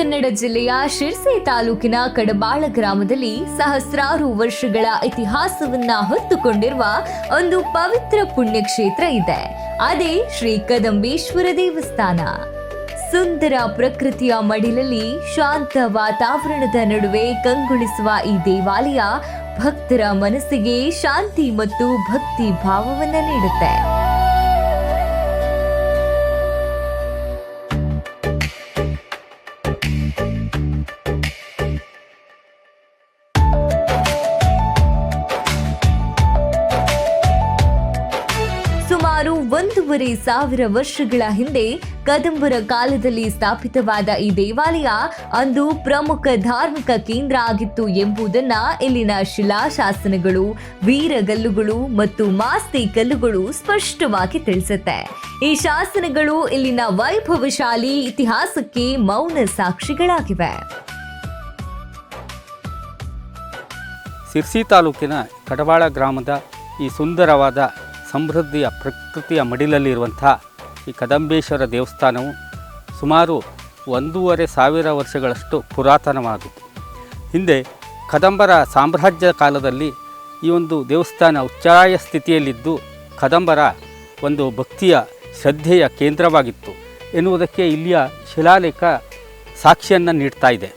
ಕನ್ನಡ ಜಿಲ್ಲೆಯ ಶಿರ್ಸಿ ತಾಲೂಕಿನ ಕಡಬಾಳ ಗ್ರಾಮದಲ್ಲಿ ಸಹಸ್ರಾರು ವರ್ಷಗಳ ಇತಿಹಾಸವನ್ನ ಹೊತ್ತುಕೊಂಡಿರುವ ಒಂದು ಪವಿತ್ರ ಪುಣ್ಯಕ್ಷೇತ್ರ ಇದೆ. ಅದೇ ಶ್ರೀ ಕದಂಬೇಶ್ವರ ದೇವಸ್ಥಾನ. ಸುಂದರ ಪ್ರಕೃತಿಯ ಮಡಿಲಲ್ಲಿ ಶಾಂತ ವಾತಾವರಣದ ನಡುವೆ ಕಂಗೊಳಿಸುವ ಈ ದೇವಾಲಯ ಭಕ್ತರ ಮನಸ್ಸಿಗೆ ಶಾಂತಿ ಮತ್ತು ಭಕ್ತಿ ಭಾವವನ್ನು ನೀಡುತ್ತೆ. ಸುಮಾರು ಒಂದೂವರೆ ಸಾವಿರ ವರ್ಷಗಳ ಹಿಂದೆ ಕದಂಬರ ಕಾಲದಲ್ಲಿ ಸ್ಥಾಪಿತವಾದ ಈ ದೇವಾಲಯ ಅಂದು ಪ್ರಮುಖ ಧಾರ್ಮಿಕ ಕೇಂದ್ರ ಆಗಿತ್ತು ಎಂಬುದನ್ನ ಇಲ್ಲಿನ ಶಿಲಾಶಾಸನಗಳು ವೀರಗಲ್ಲುಗಳು ಮತ್ತು ಮಾಸ್ತಿ ಕಲ್ಲುಗಳು ಸ್ಪಷ್ಟವಾಗಿ ತಿಳಿಸುತ್ತೆ. ಈ ಶಾಸನಗಳು ಇಲ್ಲಿನ ವೈಭವಶಾಲಿ ಇತಿಹಾಸಕ್ಕೆ ಮೌನ ಸಾಕ್ಷಿಗಳಾಗಿವೆ. ಸಿರ್ಸಿ ತಾಲೂಕಿನ ಕಡವಾಳ ಗ್ರಾಮದ ಈ ಸುಂದರವಾದ ಸಮೃದ್ಧಿಯ ಪ್ರಕೃತಿಯ ಮಡಿಲಲ್ಲಿರುವಂಥ ಈ ಕದಂಬೇಶ್ವರ ದೇವಸ್ಥಾನವು ಸುಮಾರು ಒಂದೂವರೆ ಸಾವಿರ ವರ್ಷಗಳಷ್ಟು ಪುರಾತನವಾದದ್ದು ಹಿಂದೆ ಕದಂಬರ ಸಾಮ್ರಾಜ್ಯ ಕಾಲದಲ್ಲಿ ಈ ಒಂದು ದೇವಸ್ಥಾನ ಉಚ್ಚಾಯ ಸ್ಥಿತಿಯಲ್ಲಿದ್ದು ಕದಂಬರ ಒಂದು ಭಕ್ತಿಯ ಶ್ರದ್ಧೆಯ ಕೇಂದ್ರವಾಗಿತ್ತು ಎನ್ನುವುದಕ್ಕೆ ಇಲ್ಲಿಯ ಶಿಲಾಲೇಖ ಸಾಕ್ಷಿಯನ್ನು ನೀಡ್ತಾ ಇದೆ.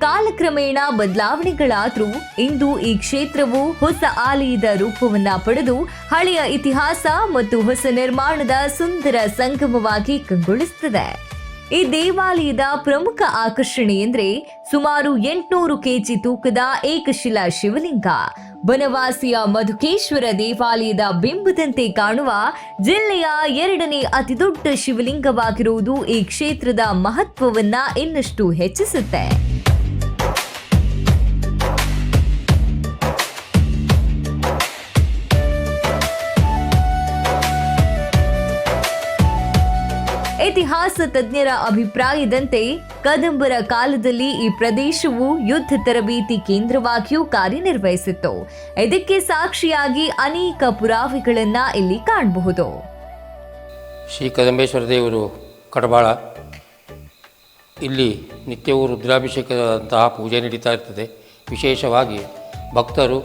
ಕಾಲಕ್ರಮೇಣ ಬದಲಾವಣೆಗಳಾದರೂ ಇಂದು ಈ ಕ್ಷೇತ್ರವು ಹೊಸ ಆಲಯದ ರೂಪವನ್ನ ಪಡೆದು ಹಳೆಯ ಇತಿಹಾಸ ಮತ್ತು ಹೊಸ ನಿರ್ಮಾಣದ ಸುಂದರ ಸಂಗಮವಾಗಿ ಕಂಗೊಳಿಸುತ್ತದೆ. ಈ ದೇವಾಲಯದ ಪ್ರಮುಖ ಆಕರ್ಷಣೆ ಎಂದರೆ ಸುಮಾರು ಎಂಟುನೂರು ಕೆಜಿ ತೂಕದ ಏಕಶಿಲಾ ಶಿವಲಿಂಗ. ಬನವಾಸಿಯ ಮಧುಕೇಶ್ವರ ದೇವಾಲಯದ ಬಿಂಬದಂತೆ ಕಾಣುವ ಜಿಲ್ಲೆಯ ಎರಡನೇ ಅತಿದೊಡ್ಡ ಶಿವಲಿಂಗವಾಗಿರುವುದು ಈ ಕ್ಷೇತ್ರದ ಮಹತ್ವವನ್ನ ಇನ್ನಷ್ಟು ಹೆಚ್ಚಿಸುತ್ತೆ. ಇತಿಹಾಸ ತಜ್ಞರ ಅಭಿಪ್ರಾಯದಂತೆ ಕದಂಬರ ಕಾಲದಲ್ಲಿ ಈ ಪ್ರದೇಶವು ಯುದ್ಧ ತರಬೇತಿ ಕೇಂದ್ರವಾಗಿಯೂ ಕಾರ್ಯನಿರ್ವಹಿಸಿತ್ತು. ಇದಕ್ಕೆ ಸಾಕ್ಷಿಯಾಗಿ ಅನೇಕ ಪುರಾವೆಗಳನ್ನ ಇಲ್ಲಿ ಕಾಣಬಹುದು. ಶ್ರೀ ಕದಂಬೇಶ್ವರ ದೇವರು ಕಡಬಾಳ ಇಲ್ಲಿ ನಿತ್ಯವೂ ರುದ್ರಾಭಿಷೇಕದಂತಹ ಪೂಜೆ ನಡೀತಾ ಇರ್ತದೆ. ವಿಶೇಷವಾಗಿ ಭಕ್ತರು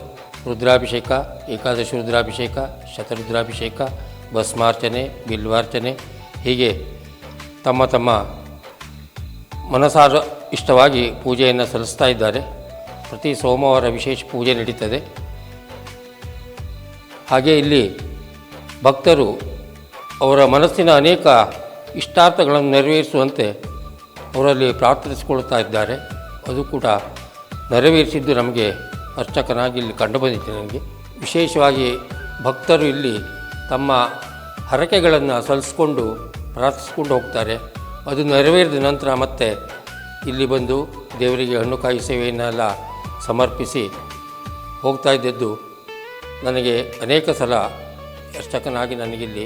ರುದ್ರಾಭಿಷೇಕ, ಏಕಾದಶಿ ರುದ್ರಾಭಿಷೇಕ, ಶತರುದ್ರಾಭಿಷೇಕ, ಭಸ್ಮಾರ್ಚನೆ, ಬಿಲ್ವಾರ್ಚನೆ ಹೀಗೆ ತಮ್ಮ ತಮ್ಮ ಮನಸಾರ ಇಷ್ಟವಾಗಿ ಪೂಜೆಯನ್ನು ಸಲ್ಲಿಸ್ತಾ ಇದ್ದಾರೆ. ಪ್ರತಿ ಸೋಮವಾರ ವಿಶೇಷ ಪೂಜೆ ನಡೀತದೆ. ಹಾಗೆ ಇಲ್ಲಿ ಭಕ್ತರು ಅವರ ಮನಸ್ಸಿನ ಅನೇಕ ಇಷ್ಟಾರ್ಥಗಳನ್ನು ನೆರವೇರಿಸುವಂತೆ ಅವರಲ್ಲಿ ಪ್ರಾರ್ಥಿಸಿಕೊಳ್ತಾ ಇದ್ದಾರೆ. ಅದು ಕೂಡ ನೆರವೇರಿಸಿದ್ದು ನಮಗೆ ಅರ್ಚಕನಾಗಿ ಇಲ್ಲಿ ಕಂಡುಬಂದಿದೆ ನನಗೆ. ವಿಶೇಷವಾಗಿ ಭಕ್ತರು ಇಲ್ಲಿ ತಮ್ಮ ಹರಕೆಗಳನ್ನು ಸಲ್ಲಿಸ್ಕೊಂಡು ಪ್ರಾರ್ಥಿಸ್ಕೊಂಡು ಹೋಗ್ತಾರೆ. ಅದು ನೆರವೇರಿದ ನಂತರ ಮತ್ತೆ ಇಲ್ಲಿ ಬಂದು ದೇವರಿಗೆ ಹಣ್ಣುಕಾಯಿ ಸೇವೆಯನ್ನೆಲ್ಲ ಸಮರ್ಪಿಸಿ ಹೋಗ್ತಾ ಇದ್ದದ್ದು. ನನಗೆ ಅನೇಕ ಸಲ ಅರ್ಚಕನಾಗಿ ನನಗಿಲ್ಲಿ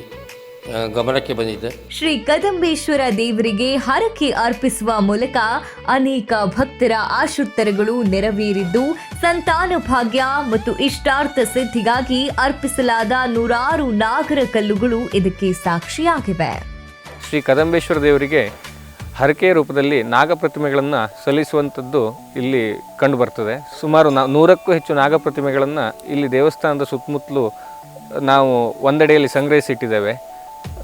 ಗಮನಕ್ಕೆ ಬಂದಿದೆ. ಶ್ರೀ ಕದಂಬೇಶ್ವರ ದೇವರಿಗೆ ಹರಕೆ ಅರ್ಪಿಸುವ ಮೂಲಕ ಅನೇಕ ಭಕ್ತರ ಆಶುತ್ತರಗಳು ನೆರವೇರಿದ್ದು, ಸಂತಾನ ಭಾಗ್ಯ ಮತ್ತು ಇಷ್ಟಾರ್ಥ ಸಿದ್ಧಿಗಾಗಿ ಅರ್ಪಿಸಲಾದ ನೂರಾರು ನಾಗರ ಕಲ್ಲುಗಳು ಇದಕ್ಕೆ ಸಾಕ್ಷಿಯಾಗಿವೆ. ಶ್ರೀ ಕದಂಬೇಶ್ವರ ದೇವರಿಗೆ ಹರಕೆ ರೂಪದಲ್ಲಿ ನಾಗಪ್ರತಿಮೆಗಳನ್ನು ಸಲ್ಲಿಸುವಂಥದ್ದು ಇಲ್ಲಿ ಕಂಡುಬರ್ತದೆ ಸುಮಾರು ನಾ ನೂರಕ್ಕೂ ಹೆಚ್ಚು ನಾಗಪ್ರತಿಮೆಗಳನ್ನು ಇಲ್ಲಿ ದೇವಸ್ಥಾನದ ಸುತ್ತಮುತ್ತಲು ನಾವು ಒಂದೆಡೆಯಲ್ಲಿ ಸಂಗ್ರಹಿಸಿಟ್ಟಿದ್ದೇವೆ.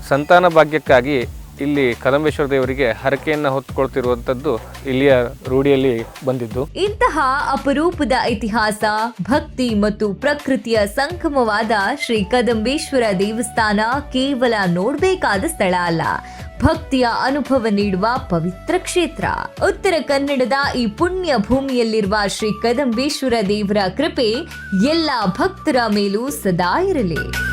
ಸಂತಾನ ಭಾಗ್ಯಕ್ಕಾಗಿ ಇಲ್ಲಿ ಕದಂಬೇಶ್ವರ ದೇವರಿಗೆ ಹರಕೆಯನ್ನು ಹೊತ್ಕೊಳ್ತಿರುವಂತದ್ದು ಇಲ್ಲಿಯ ರೂಢಿಯಲ್ಲಿ ಬಂದಿದ್ದು. ಇಂತಹ ಅಪರೂಪದ ಇತಿಹಾಸ, ಭಕ್ತಿ ಮತ್ತು ಪ್ರಕೃತಿಯ ಸಂಗಮವಾದ ಶ್ರೀ ಕದಂಬೇಶ್ವರ ದೇವಸ್ಥಾನ ಕೇವಲ ನೋಡಬೇಕಾದ ಸ್ಥಳ ಅಲ್ಲ. ಭಕ್ತಿಯ ಅನುಭವ ನೀಡುವ ಪವಿತ್ರ ಕ್ಷೇತ್ರ. ಉತ್ತರ ಕನ್ನಡದ ಈ ಪುಣ್ಯ ಭೂಮಿಯಲ್ಲಿರುವ ಶ್ರೀ ಕದಂಬೇಶ್ವರ ದೇವರ ಕೃಪೆ ಎಲ್ಲ ಭಕ್ತರ ಮೇಲೂ ಸದಾ ಇರಲಿ.